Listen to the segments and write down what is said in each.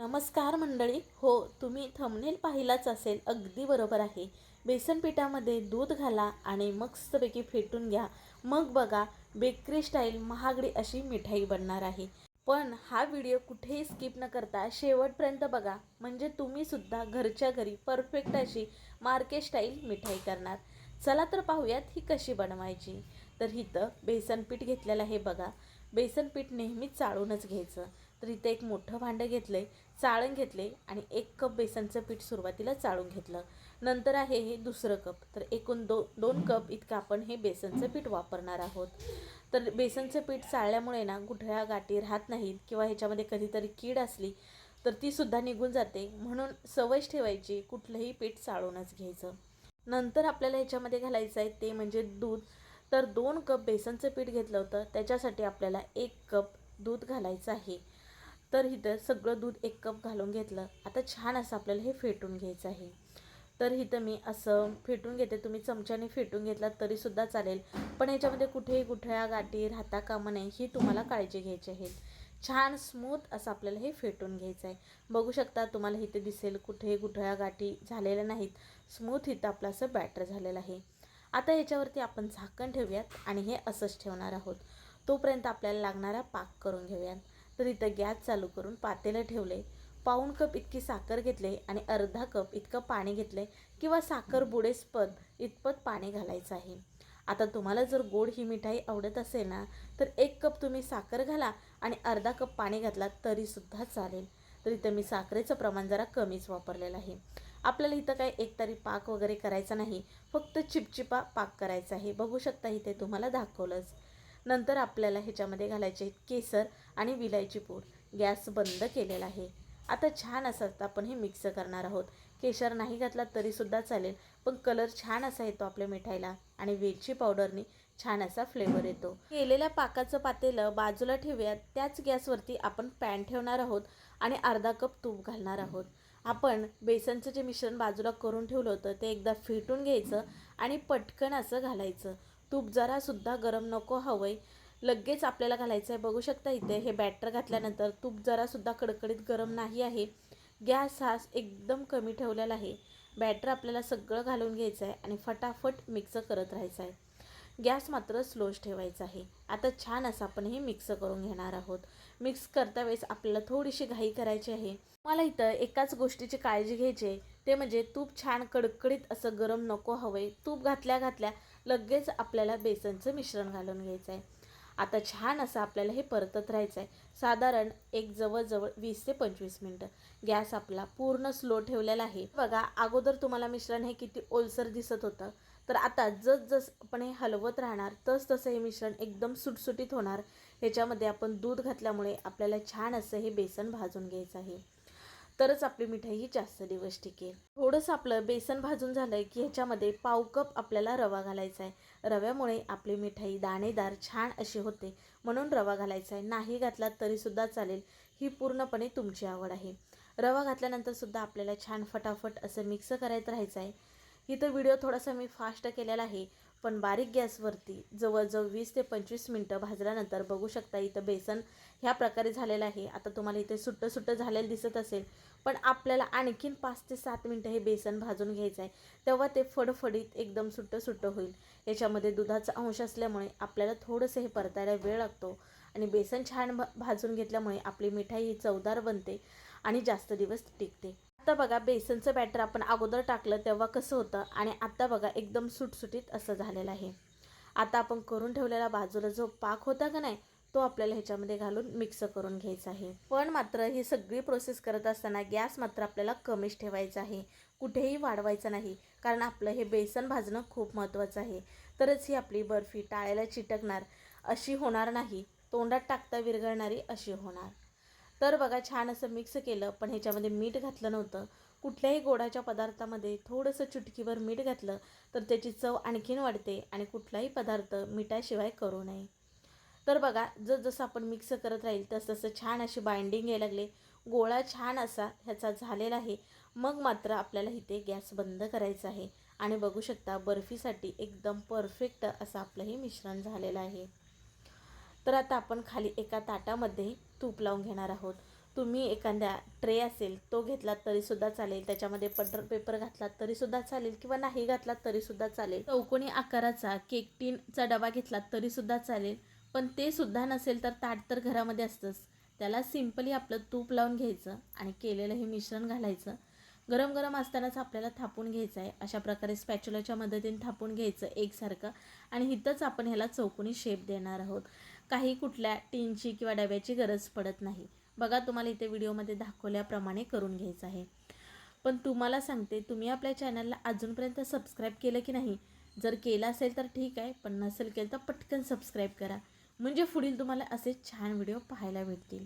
नमस्कार मंडळी. हो तुम्ही थंबनेल पाहिलाच असेल अगदी बरोबर आहे. बेसन पिठामध्ये दूध घाला आणि मस्तपैकी फेटून घ्या. मग बघा बेकरी स्टाईल महागडी अशी मिठाई बनणार आहे. पण हा व्हिडिओ कुठेही स्किप न करता शेवटपर्यंत बघा. म्हणजे तुम्ही सुद्धा घरच्या घरी परफेक्ट अशी मार्केट स्टाईल मिठाई करणार. चला तर पाहूयात ही कशी बनवायची. तर इथं बेसनपीठ घेतलेलं आहे बघा. बेसनपीठ नेहमीच चाळूनच घ्यायचं. तर इथं एक मोठं भांडं घेतलं आहे चाळण घेतले आणि एक कप बेसनचं पीठ सुरुवातीला चाळून घेतलं. नंतर आहे हे दुसरं कप. तर एकूण दो दोन कप इतकं आपण हे बेसनचं पीठ वापरणार आहोत. तर बेसनचं पीठ चाळल्यामुळे ना गुठळ्या गाठी राहत नाहीत किंवा ह्याच्यामध्ये कधीतरी कीड असली तर ती सुद्धा निघून जाते. म्हणून सवयच ठेवायची कुठलंही पीठ चाळूनच घ्यायचं. नंतर आपल्याला ह्याच्यामध्ये घालायचं आहे ते म्हणजे दूध. तर दोन कप बेसनचं पीठ घेतलं होतं. त्याच्यासाठी आपल्याला एक कप दूध घालायचं आहे. तर इथं सगळं दूध एक कप घालून घेतलं. आता छान असं आपल्याला हे फेटून घ्यायचं आहे. तर इथं मी असं फेटून घेते. तुम्ही चमच्याने फेटून घेतलात तरीसुद्धा चालेल. पण याच्यामध्ये कुठेही गुठळ्या गाठी राहता कामं नये ही तुम्हाला काळजी घ्यायची आहे. छान स्मूथ असं आपल्याला हे फेटून घ्यायचं आहे. बघू शकता तुम्हाला इथे दिसेल कुठेही गुठळ्या गाठी झालेल्या नाहीत. स्मूथ इथं आपलं असं बॅटर झालेलं आहे. आता याच्यावरती आपण झाकण ठेवूयात आणि हे असंच ठेवणार आहोत. तोपर्यंत आपल्याला लागणारा पाक करून घेऊयात. तर इथं गॅस चालू करून पातेलं ठेवले. पाऊण कप इतकी साखर घेतले आणि अर्धा कप इतकं पाणी घेतले किंवा साखर बुडेसपद इतपत पाणी घालायचं आहे. आता तुम्हाला जर गोड ही मिठाई आवडत असेल ना तर एक कप तुम्ही साखर घाला आणि अर्धा कप पाणी घातलात तरीसुद्धा चालेल. तर इथं मी साखरेचं प्रमाण जरा कमीच वापरलेलं आहे. आपल्याला इथं काय एकतरी पाक वगैरे करायचा नाही फक्त चिपचिपा पाक करायचा आहे. बघू शकता इथे तुम्हाला दाखवलंच. नंतर आपल्याला ह्याच्यामध्ये घालायचे आहेत केसर आणि विलायची पूड. गॅस बंद केलेला आहे. आता छान असं आपण हे मिक्स करणार आहोत. केशर नाही घातला तरीसुद्धा चालेल पण कलर छान असा येतो आपल्या मिठाईला आणि वेलची पावडरनी छान असा फ्लेवर येतो. केलेल्या पाकाचं पातेलं बाजूला ठेवूयात. त्याच गॅसवरती आपण पॅन ठेवणार आहोत आणि अर्धा कप तूप घालणार आहोत. आपण बेसनचं जे मिश्रण बाजूला करून ठेवलं होतं ते एकदा फिटून घ्यायचं आणि पटकन असं घालायचं. तूप जरासुद्धा गरम नको हवंय. लगेच आपल्याला घालायचं आहे बघू शकता इथे हे बॅटर घातल्यानंतर तूप जरासुद्धा कडकडीत गरम नाही आहे. गॅस हा एकदम कमी ठेवलेला आहे. बॅटर आपल्याला सगळं घालून घ्यायचं आहे आणि फटाफट मिक्स करत राहायचं आहे गॅस मात्र स्लोच ठेवायचा आहे. आता छान असं आपण हे मिक्स करून घेणार आहोत. मिक्स करता वेळेस आपल्याला थोडीशी घाई करायची आहे. मला इथं एकाच गोष्टीची काळजी घ्यायची आहे. ते म्हणजे तूप छान कडकडीत असं गरम नको हवंय. तूप घातल्या घातल्या लगेच आपल्याला बेसनचं मिश्रण घालून घ्यायचं आहे आता छान असं आपल्याला हे परतत राहायचं आहे साधारण एक जवळजवळ वीस ते पंचवीस मिनटं. गॅस आपला पूर्ण स्लो ठेवलेला आहे. बघा अगोदर तुम्हाला मिश्रण हे किती ओलसर दिसत होतं. तर आता जस जस आपण हे हलवत राहणार तस तसं हे मिश्रण एकदम सुटसुटीत होणार. ह्याच्यामध्ये आपण दूध घातल्यामुळे आपल्याला छान असं हे बेसन भाजून घ्यायचं आहे. तरच आपली मिठाई ही जास्त दिवस टिकेल. थोडंसं आपलं बेसन भाजून झालं की ह्याच्यामध्ये पाव कप आपल्याला रवा घालायचा आहे. रव्यामुळे आपली मिठाई दाणेदार छान अशी होते. म्हणून रवा घालायचा आहे. नाही घातला तरीसुद्धा चालेल. ही पूर्णपणे तुमची आवड आहे. रवा घातल्यानंतर सुद्धा आपल्याला छान फटाफट असं मिक्स करायचं राहायचं आहे. इथं व्हिडिओ थोडासा मी फास्ट केलेला आहे पण बारीक गॅसवरती जवळजवळ वीस ते पंचवीस मिनटं भाजल्यानंतर बघू शकता इथं बेसन ह्या प्रकारे झालेलं आहे. आता तुम्हाला इथे सुट्टं सुट्टं झालेलं दिसत असेल पण आपल्याला आणखीन पाच ते सात मिनटं हे बेसन भाजून घ्यायचं आहे तेव्हा ते फडफडीत एकदम सुट्टं सुट्टं होईल. याच्यामध्ये दुधाचा अंश असल्यामुळे आपल्याला थोडंसं हे परतायला वेळ लागतो आणि बेसन छान भाजून घेतल्यामुळे आपली मिठाई ही चवदार बनते आणि जास्त दिवस टिकते. आता बघा बेसनचं बॅटर आपण अगोदर टाकलं तेव्हा कसं होतं? आणि आता बघा एकदम सुटसुटीत असं झालेलं आहे. आता आपण करून ठेवलेला बाजूला जो पाक होता का नाही तो आपल्याला ह्याच्यामध्ये घालून मिक्स करून घ्यायचा आहे. पण मात्र ही सगळी प्रोसेस करत असताना गॅस मात्र आपल्याला कमीच ठेवायचा आहे. कुठेही वाढवायचं नाही कारण आपलं हे बेसन भाजणं खूप महत्त्वाचं आहे. तरच ही आपली बर्फी टाळ्याला चिटकणार अशी होणार नाही. तोंडात टाकता विरघळणारी अशी होणार. तर बघा छान असं मिक्स केलं पण ह्याच्यामध्ये मीठ घातलं नव्हतं. कुठल्याही गोडाच्या पदार्थामध्ये थोडंसं चुटकीवर मीठ घातलं तर त्याची चव आणखीन वाढते आणि कुठलाही पदार्थ मिठाशिवाय करू नये. तर बघा जस जसं आपण मिक्स करत राहील तसतसं छान अशी बाइंडिंग यायला लागले. गोळा छान असा ह्याचा झालेला आहे. मग मात्र आपल्याला इथे गॅस बंद करायचा आहे. आणि बघू शकता बर्फीसाठी एकदम परफेक्ट असं आपलं हे मिश्रण झालेलं आहे. तर आता आपण खाली एका ताटामध्ये तूप लावून घेणार आहोत. तुम्ही एखाद्या ट्रे असेल तो घेतलात तरीसुद्धा चालेल. त्याच्यामध्ये पटर पेपर घातलात तरीसुद्धा चालेल किंवा नाही घातलात तरीसुद्धा चालेल. चौकोनी आकाराचा केक टीनचा डबा घेतला तरीसुद्धा चालेल. पण ते सुद्धा नसेल तर ताट तर घरामध्ये असतंच. त्याला सिम्पली आपलं तूप लावून घ्यायचं आणि केलेलं हे मिश्रण घालायचं. गरम गरम असतानाच आपल्याला थापून घ्यायचं आहे अशा प्रकारे स्पॅच्युलाच्या मदतीने थापून घ्यायचं एकसारखं. आणि इथंच आपण ह्याला चौकोनी शेप देणार आहोत. काही कुठल्या टीनची किंवा डब्याची गरज पडत नाही. बघा तुम्हाला इथे व्हिडिओमध्ये दाखवल्याप्रमाणे करून घ्यायचं आहे. पण तुम्हाला सांगते तुम्ही आपल्या चॅनलला अजूनपर्यंत सबस्क्राईब केलं की नाही? जर केलं असेल तर ठीक आहे पण नसेल केलं तर पटकन सबस्क्राईब करा. म्हणजे पुढील तुम्हाला असे छान व्हिडिओ पाहायला भेटतील.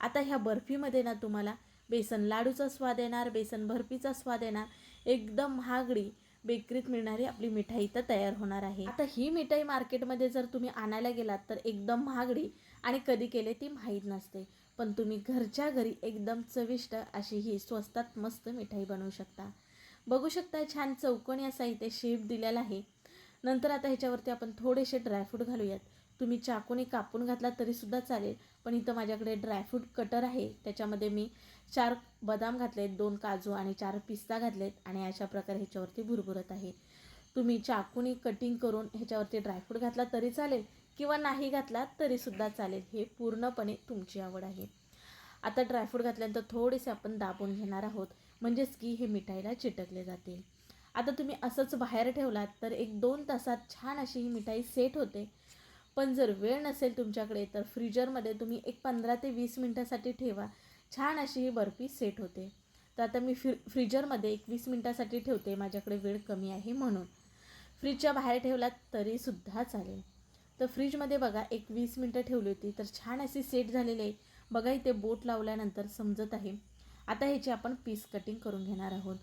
आता ह्या बर्फीमध्ये ना तुम्हाला बेसन लाडूचा स्वाद येणार बेसन बर्फीचा स्वाद येणार. एकदम महागडी बेकरीत मिळणारी आपली मिठाई इथं तयार होणार आहे. आता ही मिठाई मार्केटमध्ये जर तुम्ही आणायला गेलात तर एकदम महागडी आणि कधी केले ती माहीत नसते. पण तुम्ही घरच्या घरी एकदम चविष्ट अशी ही स्वस्तात मस्त मिठाई बनवू शकता. बघू शकता छान चौकोनी असा इथे शेप दिलेला आहे. नंतर आता ह्याच्यावरती आपण थोडेसे ड्रायफ्रूट घालूयात. तुम्ही चाकूने कापून घातला तरीसुद्धा चालेल. पण इथं माझ्याकडे ड्रायफ्रूट कटर आहे. त्याच्यामध्ये मी चार बदाम घातलेत दोन काजू आणि चार पिस्ता घातलेत आणि अशा प्रकारे ह्याच्यावरती भुरभुरत आहे. तुम्ही चाकूने कटिंग करून ह्याच्यावरती ड्रायफ्रूट घातला तरी चालेल किंवा नाही घातला तरीसुद्धा चालेल. हे पूर्णपणे तुमची आवड आहे. आता ड्रायफ्रूट घातल्यानंतर थोडेसे आपण दाबून घेणार आहोत. म्हणजेच की हे मिठाईला चिटकले जातील आता तुम्ही असंच बाहेर ठेवलात तर एक दोन तासात छान अशी ही मिठाई सेट होते. पण जर वेळ नसेल तुमच्याकडे तर फ्रीजरमध्ये तुम्ही एक पंधरा ते वीस मिनटासाठी ठेवा. छान अशी ही बर्फी सेट होते. तर आता मी फ्री फ्रीजरमध्ये एक वीस मिनटासाठी ठेवते माझ्याकडे वेळ कमी आहे म्हणून. फ्रीजच्या बाहेर ठेवलात तरीसुद्धा चालेल. तर फ्रीजमध्ये बघा एक वीस मिनटं ठेवली होती तर छान अशी सेट झालेली आहे. बघा इथे बोट लावल्यानंतर समजत आहे. आता ह्याची आपण पीस कटिंग करून घेणार आहोत.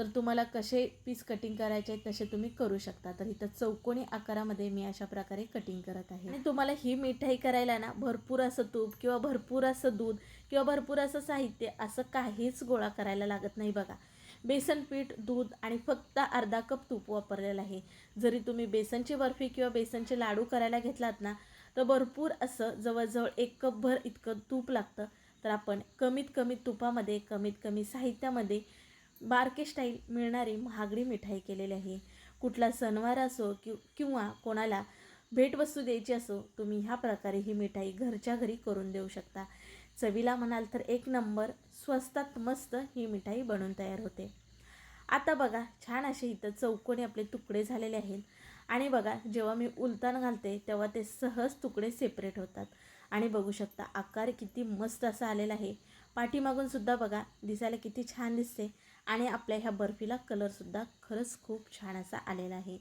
तर तुम्हाला कसे पीस कटिंग करायचे तसे तुम्ही करू शकता. तर इथं चौकोनी आकारामध्ये मी अशा प्रकारे कटिंग करत आहे. आणि तुम्हाला ही मिठाई करायला ना भरपूर असं तूप किंवा भरपूर असं दूध किंवा भरपूर असं साहित्य असं काहीच गोळा करायला लागत नाही बघा. बेसन पीठ दूध आणि फक्त अर्धा कप तूप वापरलेलं आहे. जरी तुम्ही बेसनची बर्फी किंवा बेसनचे लाडू करायला घेतलात ना तर भरपूर असं जवळजवळ एक कपभर इतकं तूप लागतं. तर आपण कमीत कमी तुपामध्ये कमीत कमी साहित्यामध्ये बारके स्टाईल मिळणारी महागडी मिठाई केलेली आहे. कुठला सणवार असो कि किंवा कोणाला भेटवस्तू द्यायची असो तुम्ही ह्या प्रकारे ही मिठाई घरच्या घरी करून देऊ शकता. चवीला म्हणाल तर एक नंबर स्वस्तात मस्त ही मिठाई बनवून तयार होते. आता बघा छान असे इथं चौकोनी आपले तुकडे झालेले आहेत. आणि बघा जेव्हा मी उलतान घालते तेव्हा ते सहज तुकडे सेपरेट होतात. आणि बघू शकता आकार किती मस्त असा आलेला आहे. पाठीमागूनसुद्धा बघा दिसायला किती छान दिसते. आणि आपल्या ह्या बर्फीला कलरसुद्धा खरंच खूप छान असा आलेला आहे.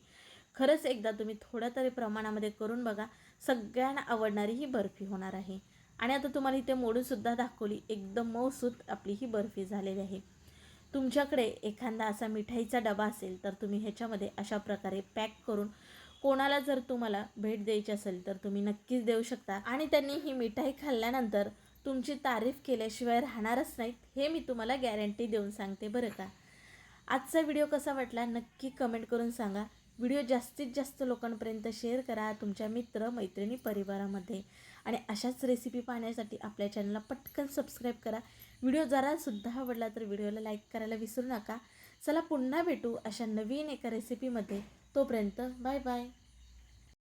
खरंच एकदा तुम्ही थोड्या तरी प्रमाणामध्ये करून बघा सगळ्यांना आवडणारी ही बर्फी होणार आहे. आणि आता तुम्हाला इथे मोडूनसुद्धा दाखवली एकदम मऊसूत आपली ही बर्फी झालेली आहे. तुमच्याकडे एखादा असा मिठाईचा डबा असेल तर तुम्ही ह्याच्यामध्ये अशा प्रकारे पॅक करून कोणाला जर तुम्हाला भेट द्यायची असेल तर तुम्ही नक्कीच देऊ शकता. आणि त्यांनी ही मिठाई खाल्ल्यानंतर तुमची तारीफ केल्याशिवाय राहणारच नाहीत हे मी तुम्हाला गॅरंटी देऊन सांगते बरं का. आजचा व्हिडिओ कसा वाटला नक्की कमेंट करून सांगा. व्हिडिओ जास्तीत जास्त लोकांपर्यंत शेअर करा तुमच्या मित्र मैत्रिणी परिवारामध्ये. आणि अशाच रेसिपी पाहण्यासाठी आपल्या चॅनलला पटकन सबस्क्राईब करा. व्हिडिओ जरासुद्धा आवडला तर व्हिडिओला लाईक करायला विसरू नका. चला पुन्हा भेटू अशा नवीन एका रेसिपीमध्ये तोपर्यंत बाय बाय